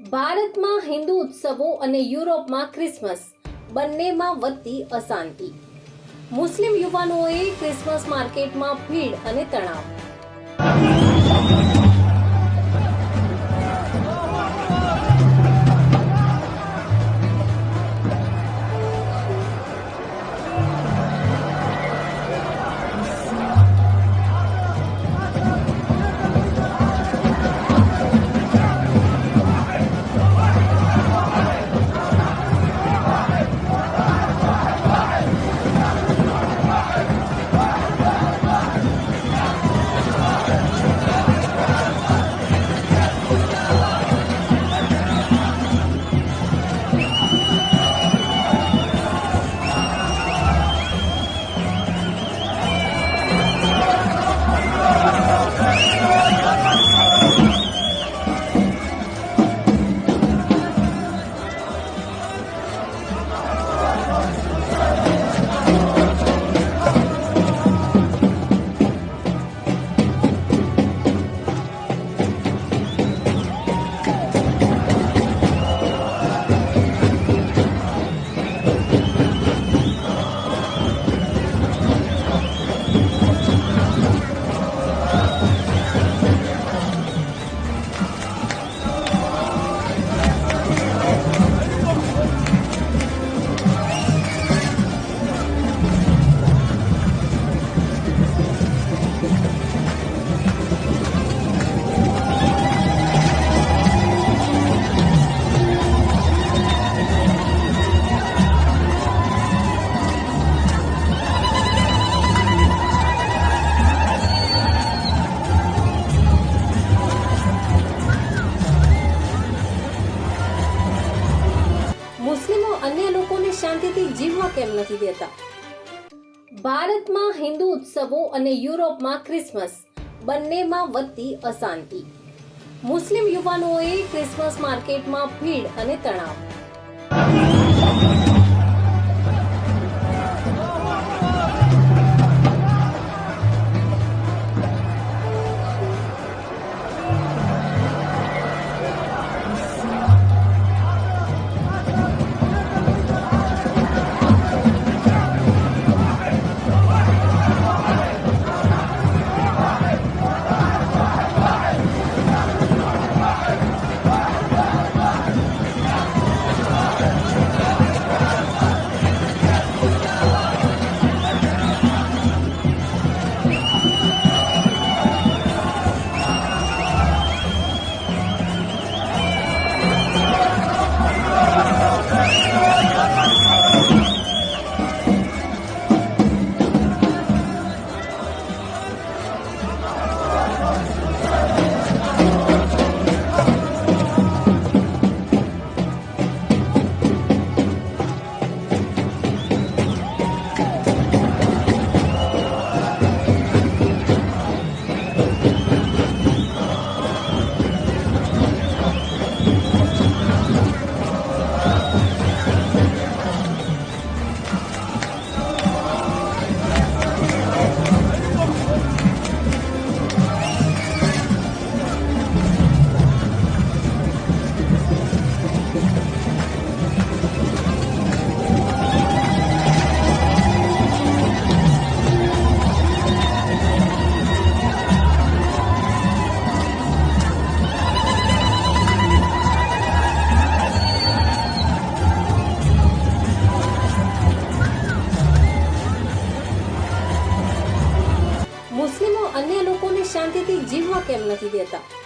ભારતમાં હિન્દુ ઉત્સવો અને યુરોપમાં ક્રિસમસ. બંનેમાં વધતી અશાંતિ. મુસ્લિમ યુવાનોએ ક્રિસમસ માર્કેટમાં ભીડ અને તણાવ. શાંતિથી જીવવા કેમ નથી દેતા? ભારતમાં હિન્દુ ઉત્સવો અને યુરોપમાં ક્રિસમસ બંનેમાં વધતી અશાંતિ. મુસ્લિમ યુવાનોએ ક્રિસમસ માર્કેટમાં ભીડ અને તણાવ. શાંતિથી જીવવા કેમ નથી દેતા?